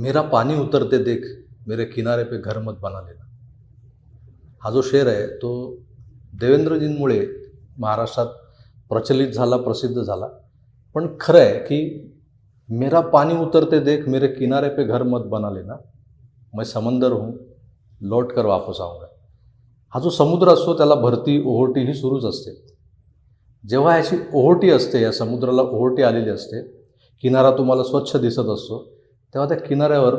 मेरा पानी उतरते देख मेरे किनारे पे घर मत बना लेना। हा जो शेर आहे तो देवेंद्रजींमुळे महाराष्ट्रात प्रचलित झाला प्रसिद्ध झाला. पण खरं आहे की मेरा पानी उतरते देख मेरे किनारे पे घर मत बना लेना. मैं समंदर हूँ लौट कर वापस आऊंगा. हा जो समुद्र असतो त्याला भरती ओहोटी ही सुरूच असते. जेव्हा याची ओहोटी असते या समुद्राला ओहोटी आलेली असते किनारा तुम्हाला स्वच्छ दिसत असतो तेव्हा त्या किनाऱ्यावर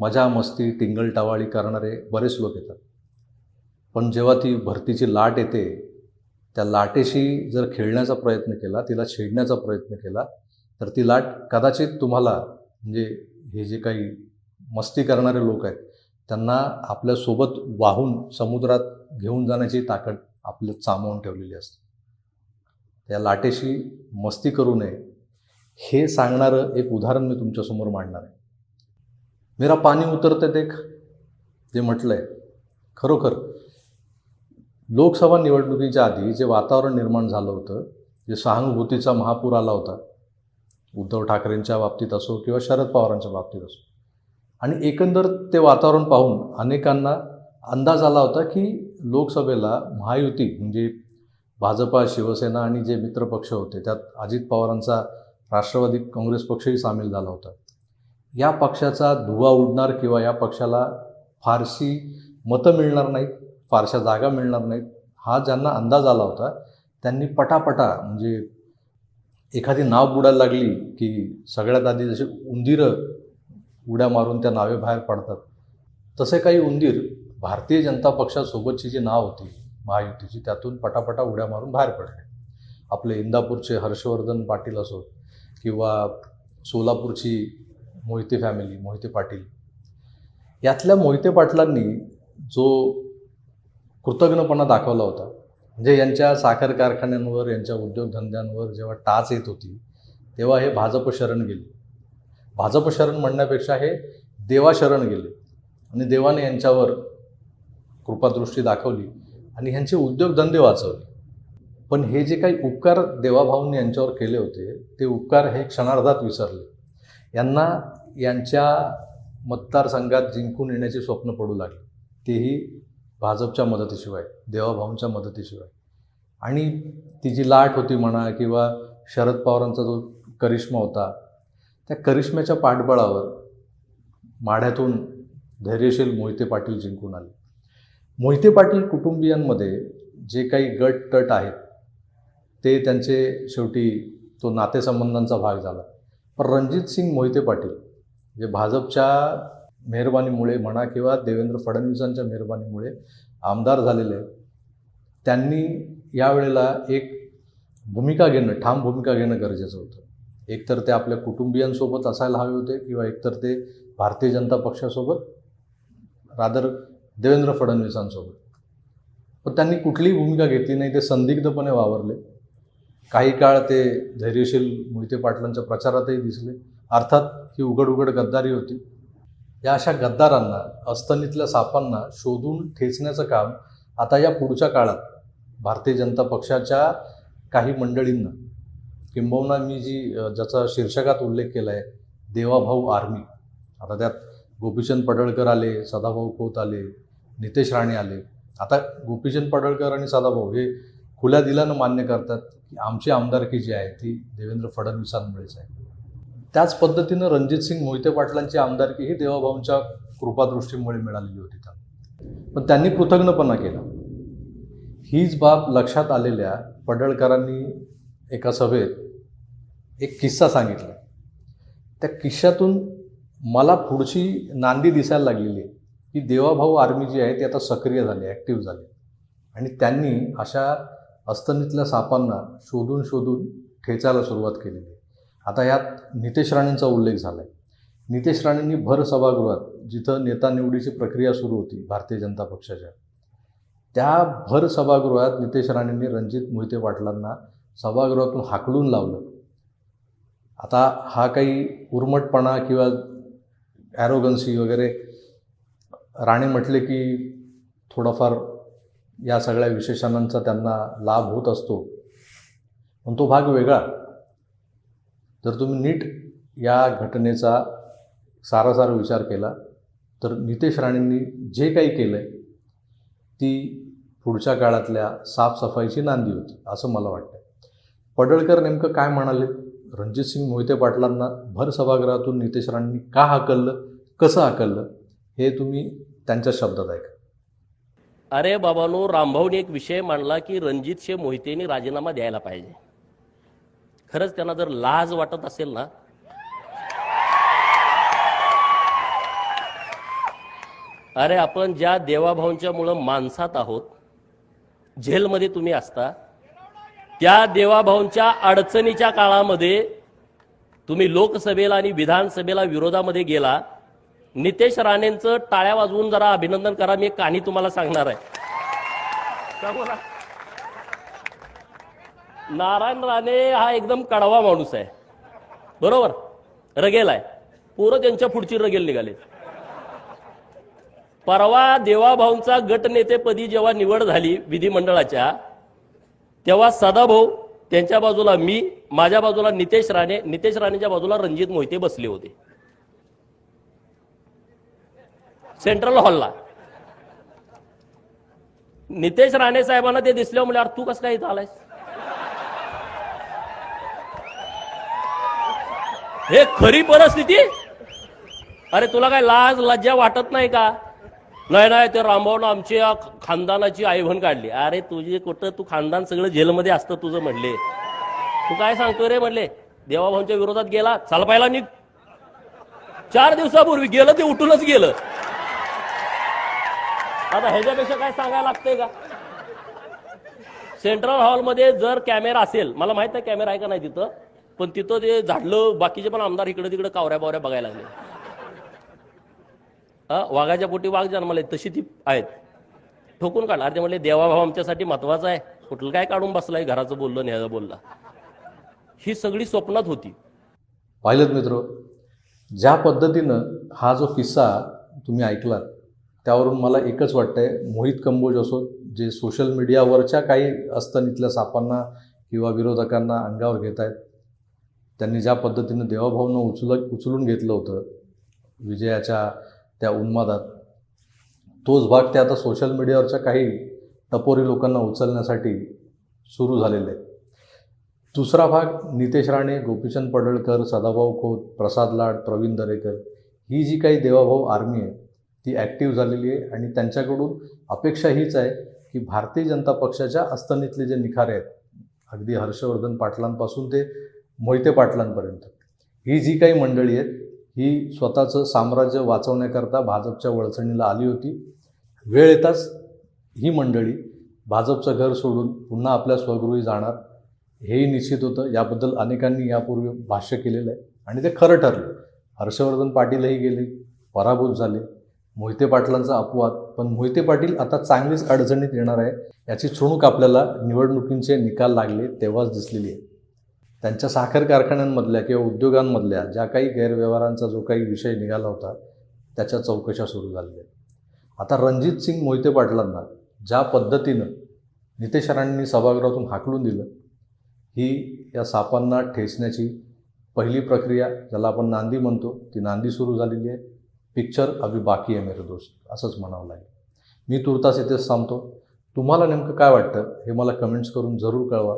मजा मस्ती टिंगल टावाळी करणारे बरेच लोक येतात. पण जेव्हा ती भरतीची लाट येते त्या लाटेशी जर खेळण्याचा प्रयत्न केला तिला छेडण्याचा प्रयत्न केला तर ती लाट कदाचित तुम्हाला म्हणजे हे जे काही मस्ती करणारे लोक आहेत त्यांना आपल्यासोबत वाहून समुद्रात घेऊन जाण्याची ताकद आपल्यात सामावून ठेवलेली असते. त्या लाटेशी मस्ती करू नये हे सांगणारं एक उदाहरण मी तुमच्यासमोर मांडणार आहे. मेरा पाणी उतरते देख जे म्हटलं आहे खरोखर लोकसभा निवडणुकीच्या आधी जे वातावरण निर्माण झालं होतं जे सहानुभूतीचा महापूर आला होता उद्धव ठाकरेंच्या बाबतीत असो किंवा शरद पवारांच्या बाबतीत असो आणि एकंदर ते वातावरण पाहून अनेकांना अंदाज आला होता की लोकसभेला महायुती म्हणजे भाजपा शिवसेना आणि जे मित्रपक्ष होते त्यात अजित पवारांचा राष्ट्रवादी काँग्रेस पक्षही सामील झाला होता. या पक्षाचा धुवा उडणार किंवा या पक्षाला फारशी मतं मिळणार नाहीत फारशा जागा मिळणार नाहीत हा ज्यांना अंदाज आला होता त्यांनी पटापटा म्हणजे एखादी नाव बुडायला लागली की सगळ्यात आधी जसे उंदीरं उड्या मारून त्या नावे बाहेर पडतात. तसे काही उंदीर भारतीय जनता पक्षासोबतची जी नाव होती महायुतीची त्यातून पटापटा उड्या मारून बाहेर पडले. आपले इंदापूरचे हर्षवर्धन पाटील असो किंवा सोलापूरची मोहिते फॅमिली मोहिते पाटील. यातल्या मोहिते पाटलांनी जो कृतज्ञपणा दाखवला होता म्हणजे यांच्या साखर कारखान्यांवर यांच्या उद्योगधंद्यांवर जेव्हा टाच येत होती तेव्हा हे भाजप शरण गेले. भाजप शरण म्हणण्यापेक्षा हे देवा शरण गेले. आणि देवाने यांच्यावर कृपादृष्टी दाखवली आणि ह्यांचे उद्योगधंदे वाचवले. पण हे जे काही उपकार देवाभाऊंनी यांच्यावर केले होते ते उपकार हे क्षणार्धात विसरले. यांना यांच्या मतदारसंघात जिंकून येण्याची स्वप्न पडू लागली. तेही भाजपच्या मदतीशिवाय देवाभाऊंच्या मदतीशिवाय. आणि ती जी लाट होती म्हणा किंवा शरद पवारांचा जो करिश्मा होता त्या करिश्म्याच्या पाठबळावर माढ्यातून धैर्यशील मोहिते पाटील जिंकून आले. मोहिते पाटील कुटुंबियांमध्ये जे काही गट तट आहेत ते त्यांचे शेवटी तो नातेसंबंधांचा भाग झाला. पण रणजित सिंग मोहिते पाटील जे भाजपच्या मेहरबानीमुळे म्हणा किंवा देवेंद्र फडणवीसांच्या मेहरबानीमुळे आमदार झालेले आहेत त्यांनी यावेळेला एक भूमिका घेणं ठाम भूमिका घेणं गरजेचं होतं. एकतर ते आपल्या कुटुंबियांसोबत असायला हवे होते किंवा एकतर ते भारतीय जनता पक्षासोबत रादर देवेंद्र फडणवीसांसोबत. पण त्यांनी कुठलीही भूमिका घेतली नाही ते संदिग्धपणे वावरले. काही काळ ते धैर्यशील मोहिते पाटलांच्या प्रचारातही दिसले. अर्थात ही उघड उघड गद्दारी होती. या अशा गद्दारांना अस्तनीतल्या सापांना शोधून ठेचण्याचं काम आता या पुढच्या काळात भारतीय जनता पक्षाच्या काही मंडळींना किंबहुना मी जी ज्याचा शीर्षकात उल्लेख केला आहे देवाभाऊ आर्मी. आता त्यात गोपीचंद पडळकर आले सदाभाऊ खोत आले नितेश राणे आले. आता गोपीचंद पडळकर आणि सदाभाऊ हे खुल्या दिलानं मान्य करतात की आमची आमदारकी जी आहे ती देवेंद्र फडणवीसांमुळेच आहे. त्याच पद्धतीनं रणजितसिंग मोहिते पाटलांची आमदारकी ही देवाभाऊंच्या कृपादृष्टीमुळे मिळालेली होती त्यांना पण त्यांनी कृतज्ञपणा केला. हीच बाब लक्षात आलेल्या पडळकरांनी एका सभेत एक किस्सा सांगितला. त्या किस्स्यातून मला पुढची नांदी दिसायला लागलेली आहे की देवाभाऊ आर्मी जी आहे ती आता सक्रिय झाली ॲक्टिव्ह झाली. आणि त्यांनी अशा अस्तनीतल्या सापांना शोधून शोधून ठेचायला सुरुवात केलेली आहे. आता यात नितेश राणेंचा उल्लेख झाला आहे नितेश राणेंनी भर सभागृहात जिथं नेता निवडीची प्रक्रिया सुरू होती भारतीय जनता पक्षाच्या त्या भर सभागृहात नितेश राणेंनी रणजित मोहिते पाटलांना सभागृहातून हाकलून लावलं. आता हा काही उर्मटपणा किंवा ॲरोगन्सी वगैरे राणे म्हटले की थोडाफार या सगळ्या विशेषणांचा त्यांना लाभ होत असतो. पण तो भाग वेगळा. जर तुम्ही नीट या घटनेचा सारासार विचार केला तर नितेश राणेंनी जे काही केलं आहे ती पुढच्या काळातल्या साफसफाईची नांदी होती असं मला वाटतं पडळकर नेमकं काय म्हणाले? रणजितसिंग मोहिते पाटलांना भर सभागृहातून नितेश राणेंनी का हाकललं कसं हाकललं हे तुम्ही त्यांच्या शब्दात ऐका. अरे बाबानो रामभाऊने एक विषय मांडला की रणजितशे मोहितेने राजीनामा द्यायला पाहिजे. खरंच त्यांना जर लाज वाटत असेल ना अरे आपण ज्या देवाभाऊंच्या मुळे माणसात आहोत झेलमध्ये तुम्ही असता त्या देवाभाऊंच्या अडचणीच्या काळामध्ये तुम्ही लोकसभेला आणि विधानसभेला विरोधामध्ये गेला नितेश राणेंचं टाळ्या वाजवून जरा अभिनंदन करा मी एक कहाणी तुम्हाला सांगणार आहे. का? बोला? नारायण राणे हा एकदम कडवा माणूस आहे. बरोबर? रगेल आहे पोरं त्यांच्या पुढची रगेल निघाले परवा देवाभाऊंचा गटनेतेपदी जेव्हा निवड झाली विधिमंडळाच्या तेव्हा सदाभाऊ त्यांच्या बाजूला मी माझ्या बाजूला नितेश राणे नितेश राणेच्या बाजूला रणजित मोहिते बसले होते. सेंट्रल हॉलला. नितेश राणे साहेबांना ते दिसले म्हणजे अरे तू कसं काय इथं आलायस? हे खरी परिस्थिती? अरे तुला काय लाज लज्जा वाटत नाही का? नाही नाही ते रामभाऊन आमची खानदानाची खानदानाची आईवण काढली. अरे तुझे कुठं तू खानदान सगळं जेलमध्ये असतं तुझं म्हणले. तू काय सांगतो रे म्हणले? देवाभाऊंच्या विरोधात गेला चाल पाहिला निघ. चार दिवसापूर्वी गेलं ते उठूनच गेलं. आता ह्याच्यापेक्षा काय सांगायला लागतंय का? सेंट्रल हॉलमध्ये जर कॅमेरा असेल मला माहीत नाही कॅमेरा आहे का नाही तिथं पण तिथं ते झाडलं बाकीचे पण आमदार इकडे तिकडे कावऱ्या बावऱ्या बघायला लागले. वाघाच्या पोटी वाघ जन्माले तशी ती आहेत. ठोकून काढला अरे ते म्हणले देवाभाव आमच्यासाठी महत्त्वाचा आहे. कुठलं काय काढून बसलाय घराचं बोललं न्याचं बोलला. ही सगळी स्वप्नात होती. पाहिलं मित्र ज्या पद्धतीनं हा जो किस्सा तुम्ही ऐकलात त्यावरून मला एकच वाटतंय मोहित कंबोज असो जे सोशल मीडियावरच्या काही अस्तनीतल्या सापांना किंवा विरोधकांना अंगावर घेत आहेत त्यांनी ज्या पद्धतीनं देवाभावनं उचल उचलून घेतलं होतं विजयाच्या त्या उन्मादात तोच भाग ते आता सोशल मीडियावरच्या काही टपोरी लोकांना उचलण्यासाठी सुरू झालेले आहे दुसरा भाग नितेश राणे गोपीचंद पडळकर सदाभाऊ खोत प्रसाद लाड प्रवीण दरेकर ही जी काही देवाभाऊ आर्मी आहे ती ॲक्टिव्ह झालेली आहे आणि त्यांच्याकडून अपेक्षा हीच आहे की भारतीय जनता पक्षाच्या अस्तनीतले जे निखारे आहेत अगदी हर्षवर्धन पाटलांपासून ते मोहिते पाटलांपर्यंत ही जी काही मंडळी आहेत ही स्वतःचं साम्राज्य वाचवण्याकरता भाजपच्या वळचणीला आली होती. वेळ येताच ही मंडळी भाजपचं घर सोडून पुन्हा आपल्या स्वगृही जाणार हेही निश्चित होतं. याबद्दल अनेकांनी यापूर्वी भाष्य केलेलं आहे आणि ते खरं ठरलं. हर्षवर्धन पाटीलही गेले पराभूत झाले. मोहिते पाटलांचा अपवाद. पण मोहिते पाटील आता चांगलीच अडचणीत येणार आहे याची चुणूक आपल्याला निवडणुकींचे निकाल लागले तेव्हाच दिसलेली आहे. त्यांच्या साखर कारखान्यांमधल्या किंवा उद्योगांमधल्या ज्या काही गैरव्यवहारांचा जो काही विषय निघाला होता त्याच्या चौकशा सुरू झालेल्या आता रणजित सिंग मोहिते पाटलांना ज्या पद्धतीनं नितेशरांनी सभागृहातून हाकलून दिलं ही या सापांना ठेचण्याची पहिली प्रक्रिया ज्याला आपण नांदी म्हणतो ती नांदी सुरू झालेली आहे. पिक्चर अभी बाकी आहे मेरे दोस्त असंच म्हणावं लागेल. मी तुर्तास इथेच थांबतो. तुम्हाला नेमकं काय वाटतं हे मला कमेंट्स करून जरूर कळवा.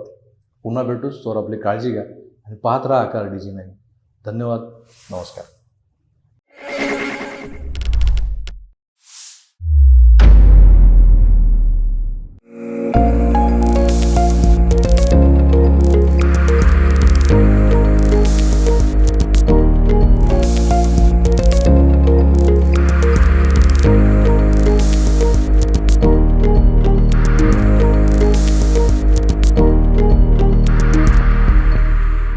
पुन्हा भेटूच तोवर आपली काळजी घ्या आणि पाहत राहा आकार डीजी नाही धन्यवाद नमस्कार.